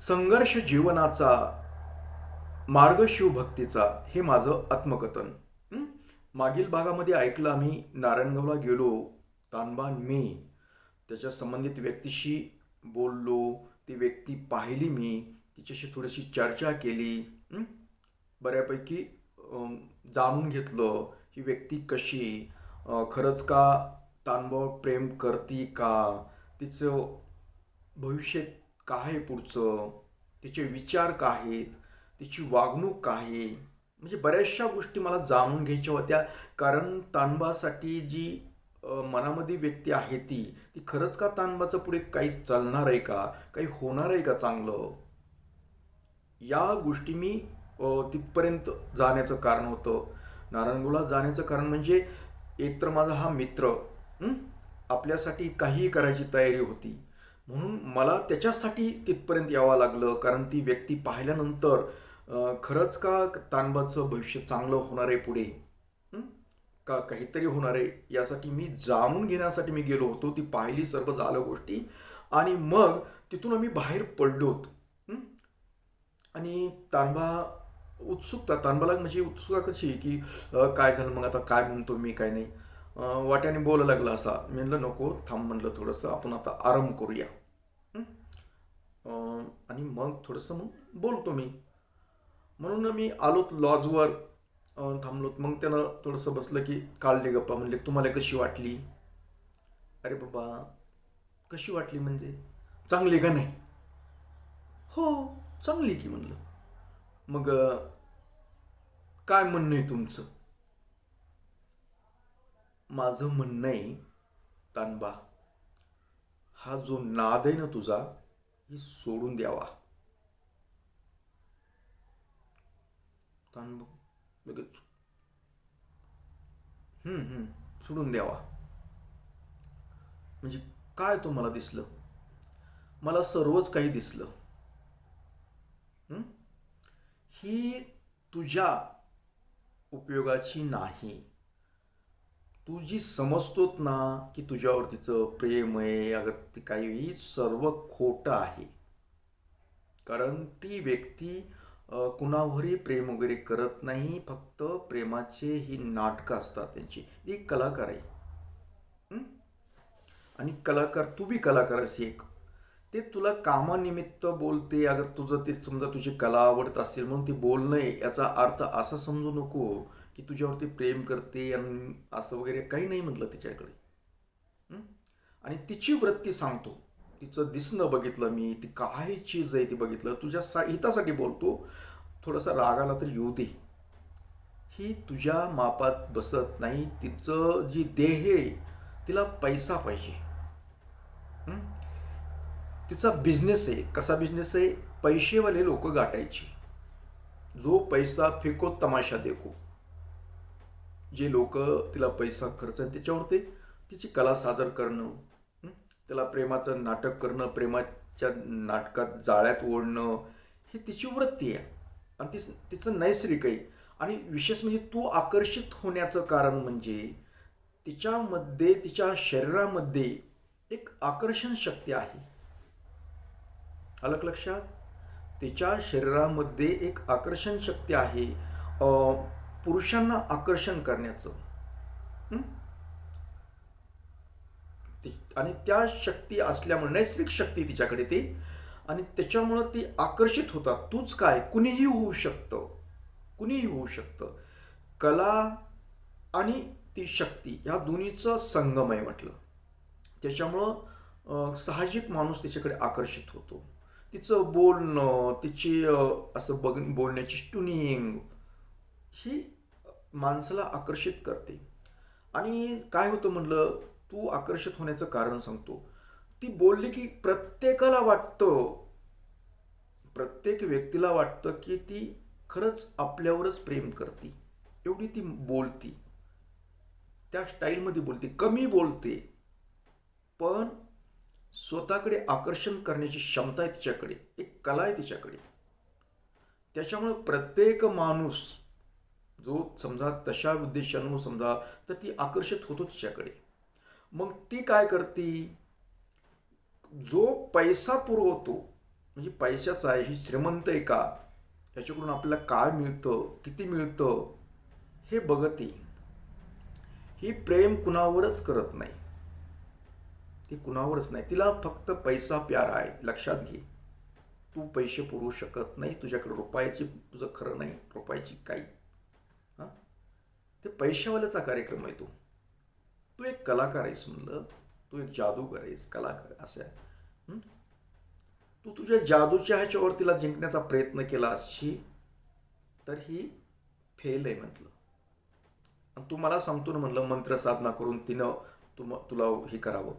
संघर्ष जीवनाचा मार्ग शिवभक्तीचा हे माझं आत्मकथन. मागील भागामध्ये ऐकलं आम्ही नारायणगावला गेलो तानबा मी त्याच्या संबंधित व्यक्तीशी बोललो ती व्यक्ती पाहिली मी तिच्याशी थोडीशी चर्चा केली बऱ्यापैकी जाणून घेतलं ही व्यक्ती कशी खरंच का तानभाव प्रेम करती का तिचं भविष्य काय आहे पुढचं? तिचे विचार काय आहेत? तिची वागणूक काय आहे? म्हणजे बऱ्याचशा गोष्टी मला जाणून घ्यायच्या होत्या. कारण तानबासाठी जी मनामध्ये व्यक्ती आहे ती ती खरंच का तांबाचं पुढे काही चालणार आहे का? काही होणार आहे का चांगलं? या गोष्टी मी तिथपर्यंत जाण्याचं कारण होतं. नारायणगुला जाण्याचं कारण म्हणजे एकतर माझा हा मित्र आपल्यासाठी काहीही करायची तयारी होती. म्हणून मला त्याच्यासाठी तिथपर्यंत यावं लागलं कारण ती व्यक्ती पाहिल्यानंतर खरंच का तानबाचं भविष्य चांगलं होणार आहे पुढे? का काहीतरी होणार आहे? यासाठी मी जाणून घेण्यासाठी मी गेलो होतो ती पाहिली सर्व झालं गोष्टी. आणि मग तिथून आम्ही बाहेर पडलोत आणि तांबा उत्सुकता तांबाला म्हणजे उत्सुकता कशी की काय झालं मग आता काय म्हणतो मी काय नाही? वाट्याने बोलायला लागला असा. मी म्हणलं नको थांब म्हणलं थोडंसं आपण आता आराम करूया. आणि मग थोडंसं मग बोलतो मी. म्हणून मी आलोत लॉजवर थांबलोत. मग त्यानं थोडंसं बसलं की काढले गप्पा. म्हणले तुम्हाला कशी वाटली? अरे बाबा कशी वाटली म्हणजे? चांगली का नाही? हो चांगली की. म्हणलं. मग काय म्हणणं आहे तुमचं? माझं म्हणणं आहे तानबा हा जो नाद आहे ना तुझा हे सोडून द्यावा. तानबा लगेच. सोडून द्यावा. म्हणजे काय तो मला दिसलं? मला सर्वच काही दिसलं. ही तुझ्या उपयोगाची नाही. तू जी समजतोत ना की तुझ्यावर तिचं प्रेम आहे अगर ते काही सर्व खोटं आहे. कारण ती व्यक्ती कुणावरही प्रेम वगैरे करत नाही फक्त प्रेमाचे ही नाटकं असतात त्यांची. ती कलाकार आहे. आणि कलाकार तू बी कलाकार आहेस एक. ते तुला कामानिमित्त बोलते अगर तुझं ते समजा तुझी कला आवडत असेल म्हणून ती बोलणं याचा अर्थ असा समजू नको की तुझ्यावरती प्रेम करते आणि असं वगैरे काही नाही म्हटलं तिच्याकडे. आणि तिची वृत्ती सांगतो. तिचं दिसणं बघितलं मी ती काय चीज आहे ती बघितलं. तुझ्या सा हितासाठी बोलतो. थोडासा राग आला तर येऊ दे. ही तुझ्या मापात बसत नाही. तिचं जी देह आहे तिला पैसा पाहिजे. तिचा बिझनेस आहे. कसा बिझनेस आहे? पैसेवाले लोक गाठायचे. जो पैसा फेको तमाशा देखो. जे लोक तिला पैसा खर्च त्याच्यावरती तिची कला सादर करणं त्याला प्रेमाचं नाटक करणं प्रेमाच्या नाटकात जाळ्यात ओढणं ही तिची वृत्ती आहे. आणि ती तिचं नैसर्गिक आहे. आणि विशेष म्हणजे तू आकर्षित होण्याचं कारण म्हणजे तिच्यामध्ये तिच्या शरीरामध्ये एक आकर्षण शक्ती आहे. अलग लक्षात? तिच्या शरीरामध्ये एक आकर्षण शक्ती आहे. पुरुषांना आकर्षण करण्याचं. आणि त्या शक्ती असल्यामुळे नैसर्गिक शक्ती तिच्याकडे ती. आणि त्याच्यामुळं ती आकर्षित होतात. तूच काय? कुणीही होऊ शकतं. कुणीही होऊ शकतं. कला आणि ती शक्ती ह्या दोन्हीचा संगम आहे म्हटलं. त्याच्यामुळं साहजिक माणूस तिच्याकडे आकर्षित होतो. तिचं बोलणं तिची असं बघ बोलण्याची ट्युनिंग ही माणसाला आकर्षित करते. आणि काय होतं म्हणलं तू आकर्षित होण्याचं कारण सांगतो. ती बोलली की प्रत्येकाला वाटतं प्रत्येक व्यक्तीला वाटतं की ती खरंच आपल्यावरच प्रेम करते. एवढी ती बोलती. त्या स्टाईलमध्ये बोलते. कमी बोलते. पण स्वतःकडे आकर्षण करण्याची क्षमता आहे तिच्याकडे. एक कला आहे तिच्याकडे. त्याच्यामुळे प्रत्येक माणूस जो समजा तशा उद्देशानं समजा तर ती आकर्षित होतो तिच्याकडे. मग ती काय करते? जो पैसा पुरवतो म्हणजे पैशाचा आहे ही श्रीमंत आहे का? त्याच्याकडून आपल्याला काय मिळतं किती मिळतं? हे बघते. ही प्रेम कुणावरच करत नाही. ती कुणावरच नाही. तिला फक्त पैसा प्यारा आहे. लक्षात घे. तू पैसे पुरवू शकत नाही. तुझ्याकडे रुपयाची तुझं खरं नाही. रुपयाची काही ते पैशावाल्याचा कार्यक्रम आहे तो. तू एक कलाकार आहेस म्हणलं तू एक जादूगर आहेस कलाकार असं आहे. तू तुझ्या जादूच्या ह्याच्यावर तिला जिंकण्याचा प्रयत्न केला असशी तर ही फेल आहे म्हटलं. आणि तू मला सांगतो ना म्हणलं मंत्र साधना करून तिनं तुम तुला हे करावं.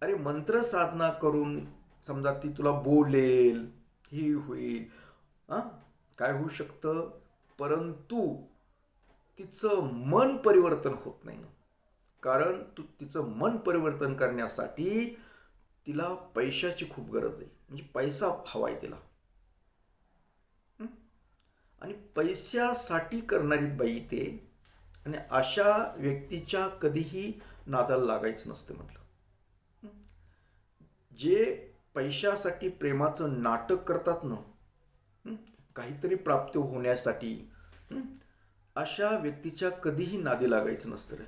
अरे मंत्र साधना करून समजा ती तुला बोलेल ही होईल. हां? काय होऊ शकतं? परंतु तिचं मन परिवर्तन होत नाही. कारण तू तिचं मन परिवर्तन करण्यासाठी तिला पैशाची खूप गरज आहे. म्हणजे पैसा हवा आहे तिला. आणि पैशासाठी करणारी बाई ते आणि अशा व्यक्तीच्या कधीही नादाला लागायचं नसतं म्हटलं. जे पैशासाठी प्रेमाचं नाटक करतात ना काहीतरी प्राप्त होण्यासाठी अशा व्यक्तीच्या कधीही नादी लागायचं नसतं रे.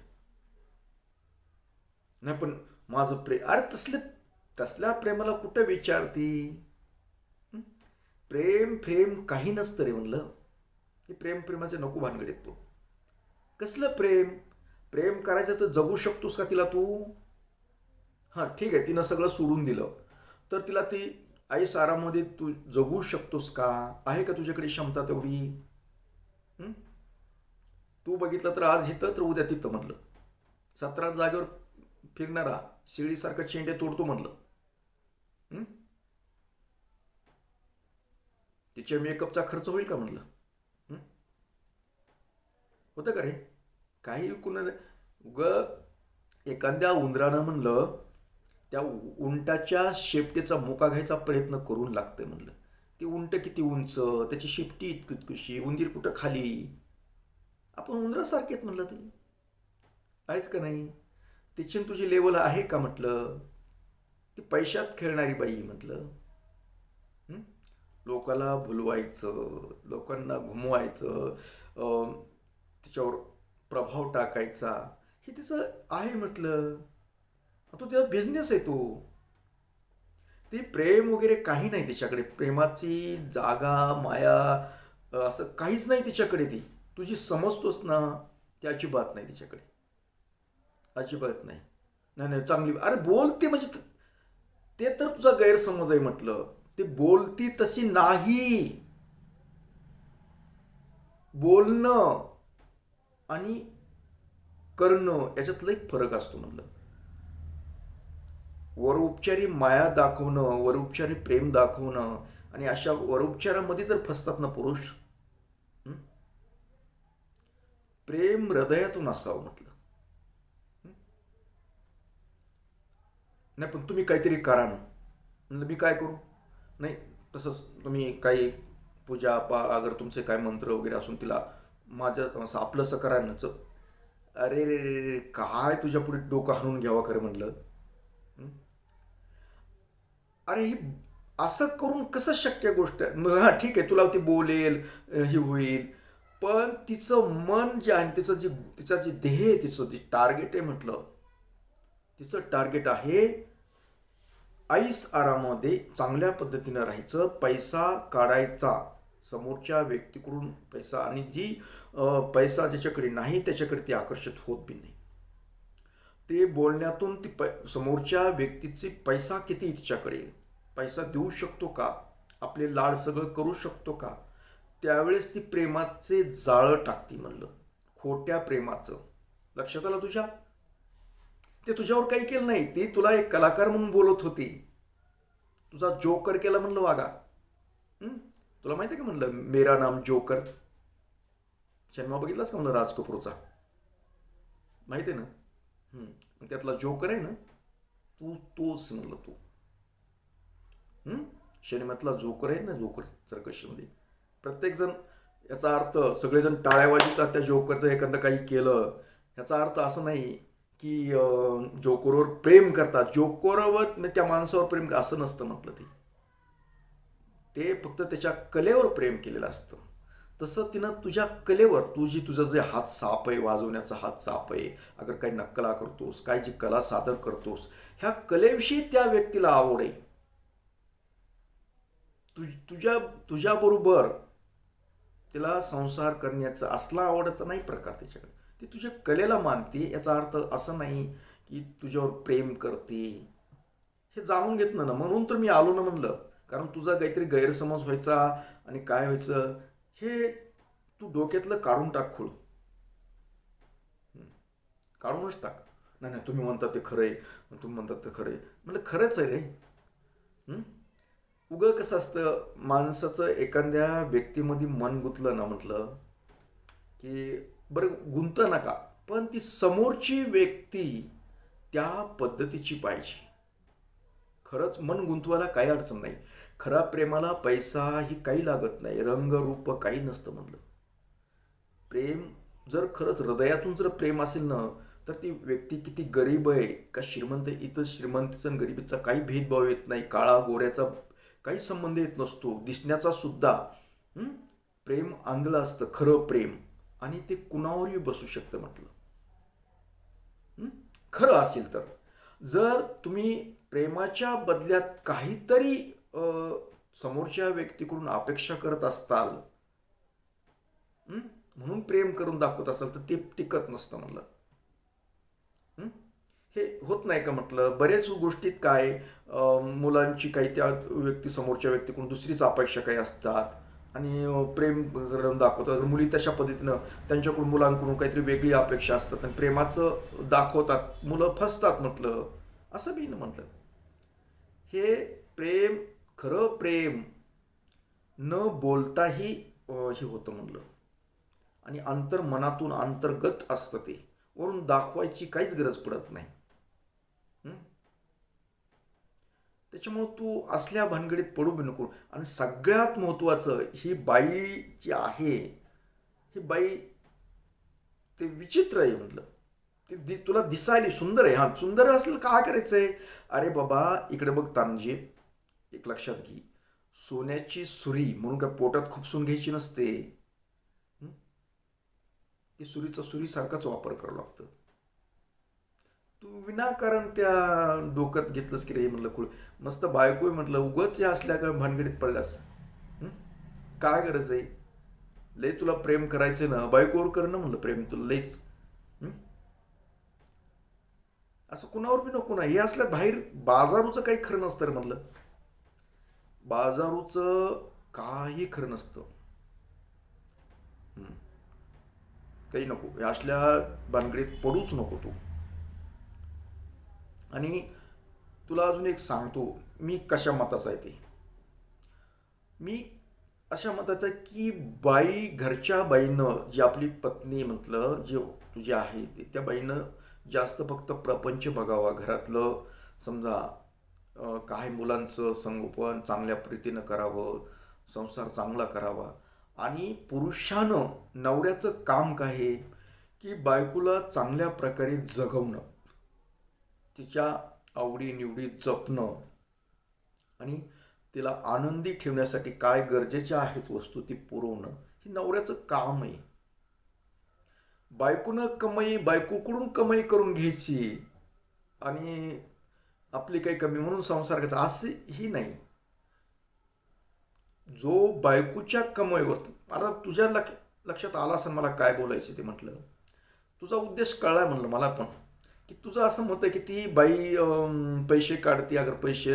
नाही पण माझं प्रेम अरे तसले तसल्या प्रेमाला कुठं विचारती? प्रेम प्रेम काही नसतं रे म्हणलं. हे प्रेम प्रेमाचे नको भानगडीत तू. कसलं प्रेम? प्रेम करायचं तर जगू शकतोस का तिला तू? हां ठीक आहे तिनं सगळं सोडून दिलं. तर तिला ती आई सारामध्ये तू जगू शकतोस का? आहे का तुझ्याकडे क्षमता तेवढी? तू बघितलं तर आज इथं तर उद्या तिथं म्हटलं. सतरा जागेवर फिरणारा शिळीसारखं शेंडे तोडतो म्हणलं तिच्या मेकअपचा खर्च होईल का म्हटलं? होतं का रे? काही कुणा ग एखाद्या उंदरानं म्हणलं त्या उंटाच्या शेपटीचा मोका घ्यायचा प्रयत्न करून लागतंय म्हणलं. ती उंट किती उंच त्याची शेपटी इतकी इतकीशी उंदीर कुठं खाली? आपण उंदरासारखेच म्हटलं तुम्ही. आहेच का नाही? तिची तुझी लेवल आहे का म्हटलं? ती पैशात खेळणारी बाई म्हटलं. लोकाला भुलवायचं लोकांना घुमवायचं तिच्यावर प्रभाव टाकायचा हे तिचं आहे म्हटलं. तो त्याचा बिझनेस आहे तो. ते प्रेम वगैरे काही नाही तिच्याकडे. प्रेमाची जागा माया असं काहीच नाही तिच्याकडे ती. तुझी समजतोस ना ते अजिबात नाही तिच्याकडे. अजिबात नाही. नाही नाही चांगली अरे बोलते म्हणजे ते तर तुझा गैरसमज आहे म्हटलं. ते बोलती तशी नाही. बोलणं आणि करणं याच्यातला एक फरक असतो म्हटलं. वरोपचारी माया दाखवणं वरोपचारी प्रेम दाखवणं आणि अशा वरोपचारामध्ये जर फसतात ना पुरुष हं? प्रेम हृदयातून असावं म्हटलं. नाही पण तुम्ही काहीतरी करा ना. म्हणलं मी काय करू? नाही तसंच तुम्ही काही पूजा पा अगर तुमचे काय मंत्र वगैरे असून तिला माझं असं आपलंसं करा ना अरे रे रे रे काय तुझ्या पुढे डोकं हाणून घ्यावा खरं म्हणलं? अरे ही असं करून कसं शक्य गोष्ट आहे? मग हां ठीक आहे तुला ती बोलेल ही होईल. पण तिचं मन जे आहे तिचं जी तिचं जे ध्येय आहे तिचं जे टार्गेट आहे म्हटलं तिचं टार्गेट आहे आईस आरामध्ये चांगल्या पद्धतीनं राहायचं पैसा काढायचा. समोरच्या व्यक्तीकडून पैसा आणि जी पैसा ज्याच्याकडे नाही त्याच्याकडे ती आकर्षित होत बी नाही. ते बोलण्यातून ती पै समोरच्या व्यक्तीचे पैसा किती तिच्याकडे? पैसा देऊ शकतो का? आपले लाड सगळं करू शकतो का? त्यावेळेस ती प्रेमाचे जाळं टाकती म्हणलं. खोट्या प्रेमाचं. लक्षात आलं तुझ्या? ते तुझ्यावर काही केलं नाही. ती तुला एक कलाकार म्हणून बोलत होती. तुझा जोकर केला म्हणलं वागा तुला माहिती आहे का म्हणलं मेरा नाम जोकर? सिनेमा बघितलास का म्हणलं राज कपूरचा माहिती आहे ना? त्यातला जोकर आहे ना तू तोच म्हणलं तू. सिनेमातला जोकर आहे ना जोकर सर्कशीमध्ये प्रत्येकजण याचा अर्थ सगळेजण टाळ्या तर त्या जोकरचं एखादं काही केलं. याचा अर्थ असं नाही की जोकोरवर जोकरवर प्रेम करतात. जोकरवर त्या माणसावर प्रेम असं नसतं म्हटलं ते. ते फक्त त्याच्या कलेवर प्रेम केलेलं असतं. तसं तिनं तुझ्या कलेवर तुझी तुझं जे हात साप आहे वाजवण्याचा हात साप आहे अगर काही नक्कला करतोस काही जी कला सादर करतोस ह्या कलेविषयी त्या व्यक्तीला आवड आहे. तुझ्या तुझ्या तुझ्याबरोबर तिला संसार करण्याचा असला आवडाचा नाही प्रकार त्याच्याकडे ती तुझ्या कलेला मानते याचा अर्थ असं नाही की तुझ्यावर प्रेम करते. हे जाणून घेतलं ना म्हणून तर मी आलो ना म्हणलं. कारण तुझा काहीतरी गैरसमज व्हायचा आणि काय व्हायचं हे तू डोक्यातलं काढून टाक खोळ. काढूनच टाक. नाही नाही तुम्ही म्हणतात ते खरं आहे तुम्ही म्हणतात ते खरं आहे म्हणलं खरंच आहे रे. उगं कसं असतं माणसाचं एखाद्या व्यक्तीमध्ये मन गुंतलं ना म्हटलं की बरं गुंत नका पण ती समोरची व्यक्ती त्या पद्धतीची पाहिजे. खरंच मन गुंतवायला काही अडचण नाही. खरा प्रेमाला पैसा ही काही लागत नाही रंग रूप काही नसतं म्हटलं. प्रेम जर खरंच हृदयातून जर प्रेम असेल ना तर ती व्यक्ती किती गरीब आहे का श्रीमंत आहे, इथं श्रीमंतीचा गरिबीचा काही भेदभाव येत नाही काळा गोऱ्याचा काही संबंध येत नसतो. दिसण्याचा सुद्धा प्रेम आंधळं असतं खरं प्रेम. आणि ते कुणावरही बसू शकतं म्हटलं. खरं असेल तर. जर तुम्ही प्रेमाच्या बदल्यात काहीतरी समोरच्या व्यक्तीकडून अपेक्षा करत असताल म्हणून प्रेम करून दाखवत असाल तर ते टिकत नसतं म्हणलं हे होत नाही का म्हटलं? बरेच गोष्टीत काय मुलांची काही त्या व्यक्ती समोरच्या व्यक्तीकडून दुसरीच अपेक्षा काही असतात आणि प्रेम दाखवतात. मुली तशा पद्धतीनं त्यांच्याकडून मुलांकडून काहीतरी वेगळी अपेक्षा असतात आणि प्रेमाचं दाखवतात. मुलं फसतात म्हटलं. असं मी ना म्हटलं. हे प्रेम खरं प्रेम न बोलताही हे होतं म्हटलं. आणि अंतर मनातून अंतर्गत असतं ते. वरून दाखवायची काहीच गरज पडत नाही. त्याच्यामुळं तू असल्या भानगडीत पडू बी नको. आणि सगळ्यात महत्त्वाचं ही बाई जी आहे ही बाई ते विचित्र आहे म्हटलं. ते दि तुला दिसायली सुंदर आहे. हा सुंदर असलं काय आहे अरे बाबा इकडे बघ तानजी. एक लक्षात घे. सोन्याची सुरी म्हणून काय पोटात खुपसून घ्यायची नसते. ती सुरीचा सुरीसारखाच वापर करावं लागतं. तू विनाकारण त्या डोक्यात घेतलंस की रे म्हटलं कुळ मस्त बायको आहे म्हटलं उगच या असल्या का भानगडीत पडल्यास? काय गरज आहे? लय तुला प्रेम करायचं ना बायकोवर कर ना म्हणलं प्रेम तुला लयच असं कुणावर बी नको ना हे असल्या बाहेर बाजारूचं काही खरं नसतं रे म्हणलं. बाजारूचं काही खरं नसतं. काही नको. या असल्या भानगडीत पडूच नको तू. आणि तुला अजून एक सांगतो मी कशा मताचा आहे ते. मी अशा मताचा आहे की बाई घरच्या बाईनं जी आपली पत्नी म्हटलं जे तुझे आहे ते त्या बाईनं जास्त फक्त प्रपंच बघावा घरातलं. समजा काही काय मुलांचं संगोपन चांगल्या प्रीतीनं करावं संसार चांगला करावा. आणि पुरुषानं नवऱ्याचं काम काय आहे? की बायकोला चांगल्या प्रकारे जगवणं. तिच्या आवडी निवडी जपणं आणि तिला आनंदी ठेवण्यासाठी काय गरजेच्या आहेत वस्तू ती पुरवणं हे नवऱ्याचं काम आहे. बायकोनं कमाई बायकोकडून कमाई करून घ्यायची आणि आपली काही कमी म्हणून संसार घ्यायचा असे ही नाही. जो बायकोच्या कमाईवर मला तुझ्या लक्ष लक्षात आला असं मला काय बोलायचं ते म्हटलं. तुझा उद्देश कळलाय म्हणलं मला पण. की तुझं असं मत आहे की ती बाई पैसे काढते अगर पैसे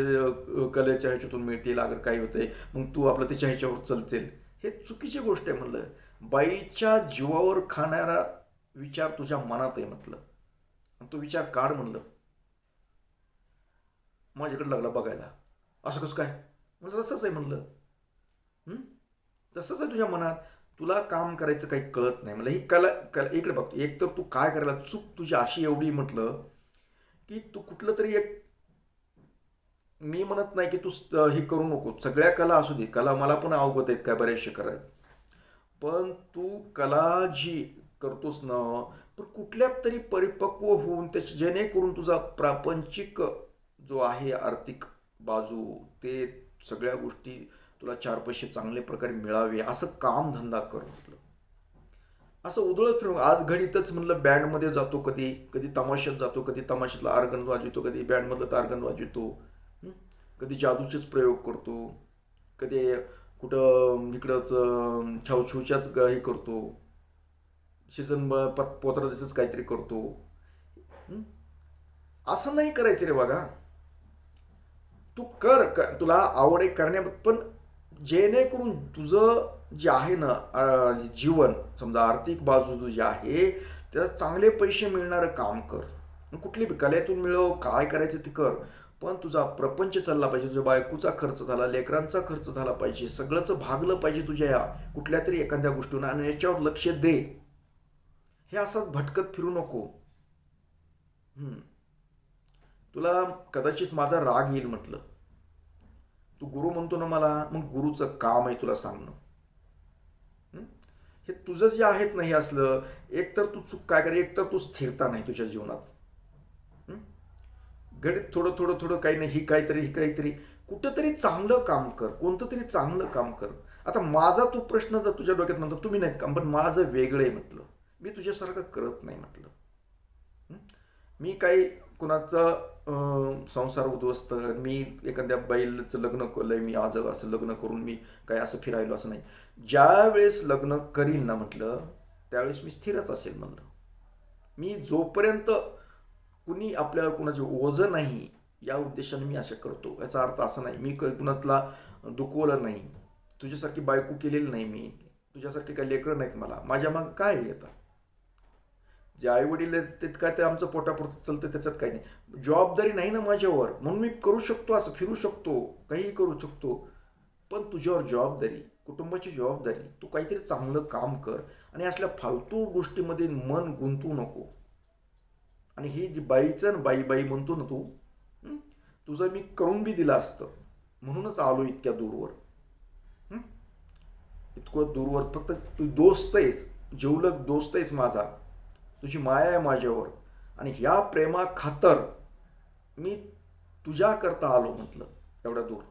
कलेच्या ह्याच्यातून मिळतील अगर काही होते मग तू आपलं तिच्या ह्याच्यावर चलतील हे चुकीची गोष्ट आहे म्हणलं. बाईच्या जीवावर खाणारा विचार तुझ्या मनात आहे म्हटलं. आणि तो विचार काढ म्हणलं. माझ्याकडे लागला बघायला. असं कसं काय? म्हणलं तसंच आहे म्हणलं. तसंच आहे तुझ्या मनात. तुला काम करायचं काही कळत नाही. मला ही कला कला इकडे बघतो एक तर तू काय करायला चूक तुझी अशी एवढी म्हटलं की तू कुठलं तरी एक मी म्हणत नाही की तू हे करू नको. सगळ्या कला असू दे. कला मला पण अवगत आहेत काय बऱ्याचशा करायत पण तू कला जी करतोस ना पण कुठल्या तरी परिपक्व होऊन त्याची जेणेकरून तुझा प्रापंचिक जो आहे आर्थिक बाजू ते सगळ्या गोष्टी तुला चार पैसे चांगल्या प्रकारे मिळावे असं काम धंदा कर म्हटलं. असं उधळत फिरून आज घडीतच म्हणलं बँडमध्ये जातो कधी कधी तमाशात जातो कधी तमाशातला आर्गन वाजवतो कधी बँडमधलं आर्गन वाजवतो. कधी जादूचेच प्रयोग करतो. कधी कुठं इकडंच छावछूच्याच हे करतो. शिजन पोत्राचंच काहीतरी करतो. असं नाही करायचं रे बघा तू कर तुला आवड आहे करण्या पण जेणेकरून तुझं जे आहे ना जीवन समजा आर्थिक बाजू तुझी आहे त्याला चांगले पैसे मिळणारं काम कर. मग कुठली बी कलेतून मिळव काय करायचं ते कर. पण तुझा प्रपंच चालला पाहिजे तुझ्या बायकोचा खर्च झाला लेकरांचा खर्च झाला पाहिजे सगळंच भागलं पाहिजे तुझ्या या कुठल्या तरी एखाद्या गोष्टीनं आणि याच्यावर लक्ष दे. हे असंच भटकत फिरू नको. तुला कदाचित माझा राग येईल म्हटलं. तू गुरु म्हणतो ना मला मग गुरुचं काम आहे तुला सांगणं. हे? तुझं जे आहेत नाही असलं एक तर तू चूक काय कर एक तर तू स्थिरता नाही तुझ्या जीवनात. गणित थोडं थोडं थोडं काही नाही ही काहीतरी ही काहीतरी. कुठंतरी चांगलं काम कर कोणतं तरी चांगलं काम कर. आता माझा तो प्रश्न जर तुझ्या डोक्यात म्हणतो तुम्ही नाहीत काम पण माझं वेगळं आहे म्हटलं. मी तुझ्यासारखं करत नाही म्हटलं. मी काही कुणाचं संसार उद्ध्वस्त मी एखाद्या बैलचं लग्न केलंय मी आज असं लग्न करून मी काय असं फिरायलो असं नाही. ज्या वेळेस लग्न करीन ना म्हटलं त्यावेळेस मी स्थिरच असेल म्हणलं. मी जोपर्यंत कुणी आपल्याला कुणाचे ओझं नाही या उद्देशाने मी असं करतो. याचा अर्थ असा नाही मी क- कुणातला दुखवलं नाही. तुझ्यासारखी बायको केलेली नाही मी. तुझ्यासारखे काही लेकरं नाहीत मला. माझ्या मग काय आहे आता? जे आई वडील आहेत ते काय ते आमचं पोटापुरतं चालतं त्याच्यात काही नाही. जबाबदारी नाही ना माझ्यावर. म्हणून मी करू शकतो असं फिरू शकतो काहीही करू शकतो. पण तुझ्यावर जबाबदारी कुटुंबाची जबाबदारी तू काहीतरी चांगलं काम कर आणि असल्या फालतू गोष्टीमध्ये मन गुंतवू नको. आणि ही जी बाईचं ना बाई बाई म्हणतो ना तू तुझं मी करून बी दिलं असतं. म्हणूनच आलो इतक्या दूरवर. इतकं दूरवर फक्त तू दोस्त आहेस जेवलक दोस्त आहेस माझा. तुझी माया आहे माझ्यावर. आणि ह्या प्रेमा खातर मी तुझ्याकरता आलो म्हटलं एवढ्या दूर.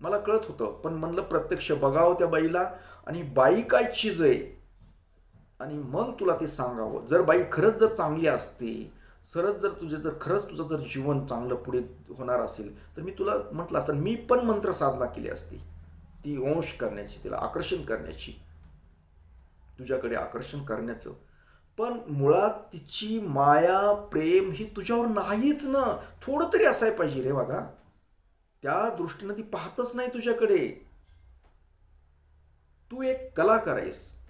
मला कळत होतं पण म्हणलं प्रत्यक्ष बघावं त्या बाईला आणि बाई काय चीज आहे? आणि मग तुला ते सांगावं. जर बाई खरंच जर चांगली असते सरच जर तुझे जर खरंच तुझं जर जीवन चांगलं पुढे होणार असेल तर मी तुला म्हटलं असतं मी पण मंत्र साधना केली असती. ती अंश करण्याची तिला आकर्षण करण्याची. तुझ्याकडे आकर्षण करण्याचं. पण मुळात तिची माया प्रेम ही तुझ्यावर नाहीच ना. थोडं तरी असाय पाहिजे रे बघा त्या दृष्टीनं ती पाहतच नाही तुझ्याकडे. तू एक कलाकार आहेस.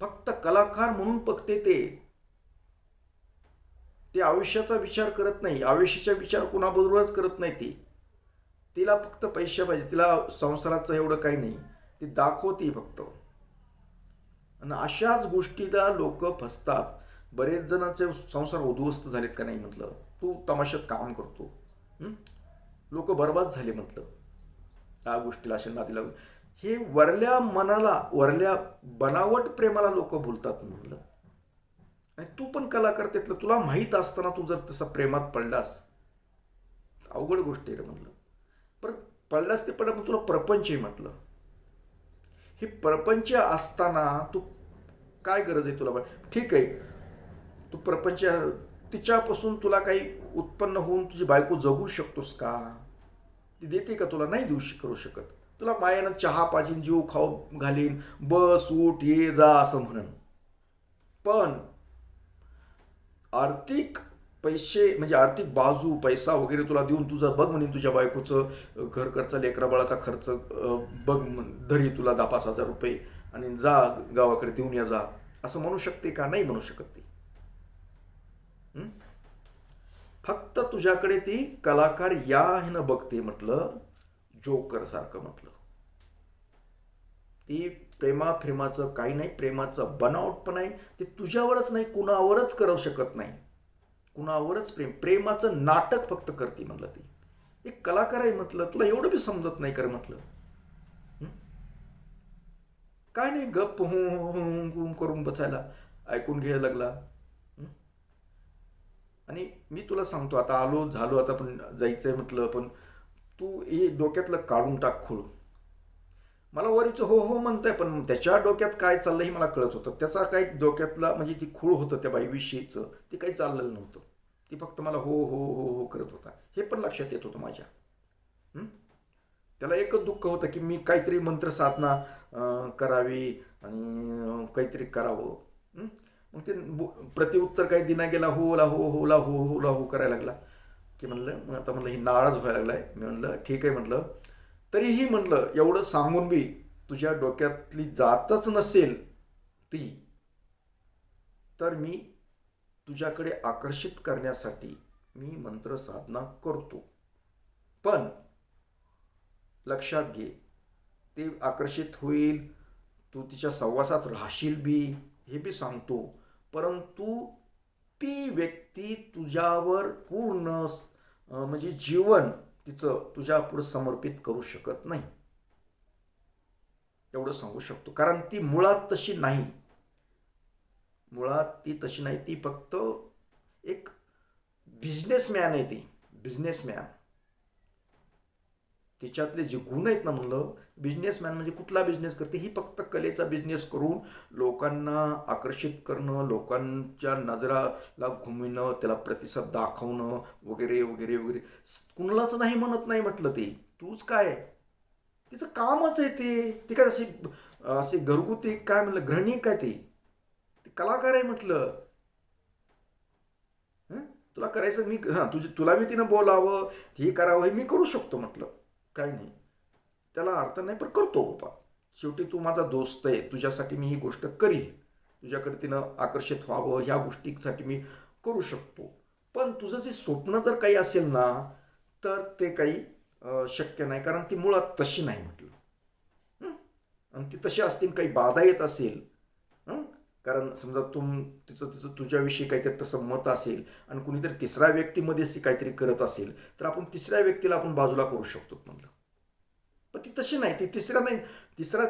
फक्त कलाकार म्हणून बघते ते. ते आयुष्याचा विचार करत नाही. आयुष्याचा विचार कुणाबरोबरच करत नाही ती. तिला फक्त पैसे पाहिजे. तिला संसाराचं एवढं काही नाही. ती दाखवते फक्त. आणि अशाच गोष्टीला लोक फसतात. बरेच जणांचे संसार उद्ध्वस्त झालेत का नाही म्हटलं. तू तमाशात काम करतो. लोक बर्बाद झाले म्हटलं. त्या गोष्टीला असे नाती लागून हे वरल्या मनाला वरल्या बनावट प्रेमाला लोक बोलतात म्हटलं. आणि तू पण कलाकार त्यातलं. तुला माहीत असताना तू जर तसा प्रेमात पडलास. अवघड गोष्ट आहे रे म्हटलं. परत पडलास ते पडलं पण तुला प्रपंच आहे म्हटलं. हे प्रपंच असताना तू काय गरज आहे तुला? बा- ठीक आहे. तू प्रपंच तिच्यापासून तुला काही उत्पन्न होऊन तुझी बायको जगू शकतोस का? ती देते का तुला? नाही देऊ करू शकत. तुला मायानं चहा पाजीन जीव खाऊ घालीन बस उठ ये जा असं म्हणन. पण आर्थिक पैसे म्हणजे आर्थिक बाजू पैसा वगैरे तुला देऊन तुझं बघ म्हणेन तुझ्या बायकोचं घर खर्च लेकराबाळाचा खर्च बघ म्हण- धरी तुला दहा पाच हजार रुपये. आणि जा गावाकडे देऊन या जा. असं म्हणू शकते का? नाही म्हणू शकत ती. फक्त तुझ्याकडे ती कलाकार या ह्यानं बघते म्हटलं जोकर सारखं म्हटलं. ती प्रेमा प्रेमाचं काही नाही प्रेमाचं बनावट पण आहे. ते तुझ्यावरच नाही कुणावरच करू शकत नाही. कुणावरच प्रेम प्रेमाचं नाटक फक्त करते म्हटलं ती. एक कलाकार आहे म्हटलं तुला एवढं बी समजत नाही कर म्हटलं. काय नाही गप्प हुं करून बसायला. ऐकून घ्यायला लागला. आणि मी तुला सांगतो आता आलो झालो आता पण जायचंय म्हटलं पण तू हे डोक्यातलं काढून टाक खूळ मला वरीचं हो हो म्हणताय पण त्याच्या डोक्यात काय चाललं हे मला कळत होतं. त्याचा काही डोक्यातला म्हणजे ती खूळ होतं त्या बाईविषयीचं ते काही चाललेलं नव्हतं. ती फक्त मला हो हो हो हो करत होता. हे पण लक्षात येत होतं माझ्या. हं? त्याला एकच दुःख होतं की मी काहीतरी मंत्रसाधना करावी आणि काहीतरी करावं. मग ते प्रतिउत्तर काही दिना गेला हो ला हो हो ला हो हो ला हो करायला लागला. की म्हणलं मग आता म्हणलं ही नाराज व्हायला लागलाय. मी म्हणलं ठीक आहे म्हटलं तरीही म्हटलं एवढं सांगून बी तुझ्या डोक्यातली जातच नसेल ती तर मी तुझ्याकडे आकर्षित करण्यासाठी मी मंत्रसाधना करतो. पण लक्षात घे. ते आकर्षित होईल तू तिच्या सहवासात राहशील बी हे बी सांगतो. परंतु ती व्यक्ती तुझ्यावर पूर्ण म्हणजे जीवन तिचं तुझ्या पुढे समर्पित करू शकत नाही. एवढं सांगू शकतो. कारण ती मुळात तशी नाही. मुळात ती तशी नाही. ती फक्त एक बिझनेसमॅन आहे ती. बिझनेसमॅन तिच्यातले जे गुण आहेत ना म्हणलं बिझनेसमॅन म्हणजे कुठला बिझनेस करते ही फक्त कलेचा बिझनेस करून लोकांना आकर्षित करणं लोकांच्या नजराला घुमिणं त्याला प्रतिसाद दाखवणं वगैरे वगैरे वगैरे. कुणालाच नाही म्हणत नाही म्हटलं ते. तूच काय? तिचं कामच आहे ते. ती काय अशी असे घरगुती काय म्हणलं ग्रहणी काय ते? कलाकार आहे म्हटलं. तुला करायचं मी हां तुझी तुला मी तिनं बोलावं हे करावं हे मी करू शकतो म्हटलं. काही नाही. त्याला अर्थ नाही पण करतो बाबा. शेवटी तू माझा दोस्त आहे तुझ्यासाठी मी ही गोष्ट करील तुझ्याकडे तिनं आकर्षित व्हावं ह्या गोष्टीसाठी मी करू शकतो. पण तुझं जे स्वप्न जर काही असेल ना तर ते काही शक्य नाही कारण ती मुळात तशी नाही म्हटलं. आणि ती तशी असतील काही बाधा येत असेल कारण समजा तुम तिचं तिचं तुझ्याविषयी काहीतरी तसं मत असेल आणि कुणीतरी तिसऱ्या व्यक्तीमध्येच ती काहीतरी करत असेल तर आपण तिसऱ्या व्यक्तीला आपण बाजूला करू शकतो म्हणलं. पण ती तशी नाही ती तिसऱ्या नाही तिसरा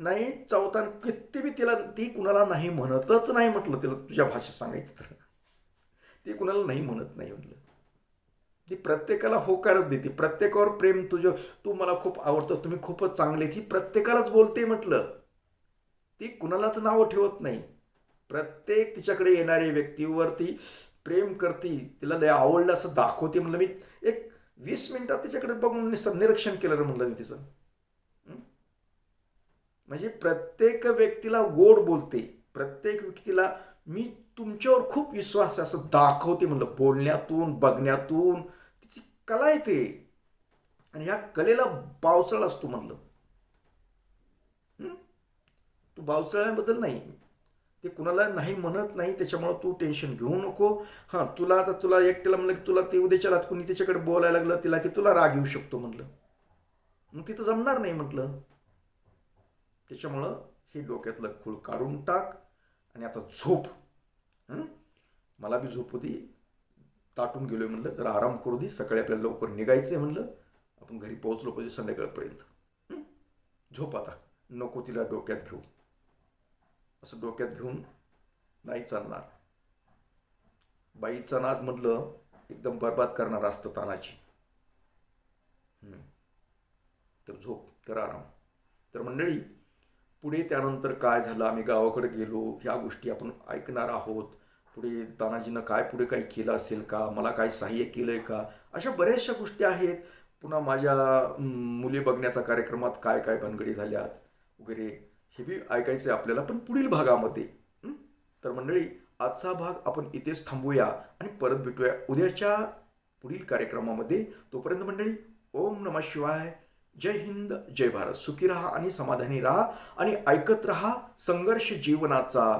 नाही चौथा किती बी तिला ती कुणाला नाही म्हणतच नाही म्हटलं तिला तुझ्या भाषेत सांगायचं तर. ती कुणाला नाही म्हणत नाही म्हटलं ती प्रत्येकाला होकारच देते प्रत्येकावर प्रेम तुझं तू मला खूप आवडतो तुम्ही खूपच चांगले ती प्रत्येकालाच बोलते म्हटलं. ती कुणालाच नावं ठेवत नाही. प्रत्येक तिच्याकडे येणाऱ्या व्यक्तीवर ती प्रेम करते तिला लय आवडलं असं दाखवते म्हणलं मी. एक वीस मिनिटात तिच्याकडे बघून निरीक्षण केलं म्हणलं मी तिचं. म्हणजे प्रत्येक व्यक्तीला गोड बोलते. प्रत्येक व्यक्तीला मी तुमच्यावर खूप विश्वास आहे असं दाखवते म्हणलं. बोलण्यातून बघण्यातून तिची कला येते आणि ह्या कलेला पावसाळा असतो म्हणलं. तू पावसाळ्याबद्दल नाही. ते कुणाला नाही म्हणत नाही त्याच्यामुळं तू टेन्शन घेऊ नको. हां तुला आता तुला एकट्याला म्हणलं की तुला ते उद्याच्या रात कुणी त्याच्याकडे बोलायला लागलं तिला की तुला राग येऊ शकतो म्हटलं मग तिथं जमणार नाही म्हटलं. त्याच्यामुळं हे डोक्यातलं खूळ काढून टाक आणि आता झोप. मला बी झोप होती. ताटून गेलो आहे म्हणलं जरा आराम करू दे. सकाळी आपल्याला लवकर निघायचं आहे म्हणलं. आपण घरी पोहोचलो पाहिजे संध्याकाळपर्यंत. झोप आता. नको तिला डोक्यात घेऊ. असं डोक्यात घेऊन नाही चालणार. बाईचा नाद म्हटलं एकदम बरबाद करणार असतं तानाची तर झोप कर आराम. तर मंडळी पुढे त्यानंतर काय झालं? आम्ही गावाकडे गेलो. ह्या गोष्टी आपण ऐकणार आहोत. पुढे तानाजीनं काय पुढे काही केलं असेल का? मला काय सहाय्य केलं आहे का? अशा बऱ्याचशा गोष्टी आहेत. पुन्हा माझ्या मुली बघण्याचा कार्यक्रमात काय काय भानगडी झाल्यात? वगैरे हे बी ऐकायचं आहे आपल्याला पण पुढील भागामध्ये. तर मंडळी आजचा भाग आपण इथेच थांबूया आणि परत भेटूया उद्याच्या पुढील कार्यक्रमामध्ये. तोपर्यंत मंडळी ओम नमः शिवाय. जय हिंद जय भारत. सुखी राहा आणि समाधानी राहा आणि ऐकत राहा संघर्ष जीवनाचा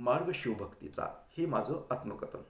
मार्ग शिवभक्तीचा हे माझं आत्मकथन.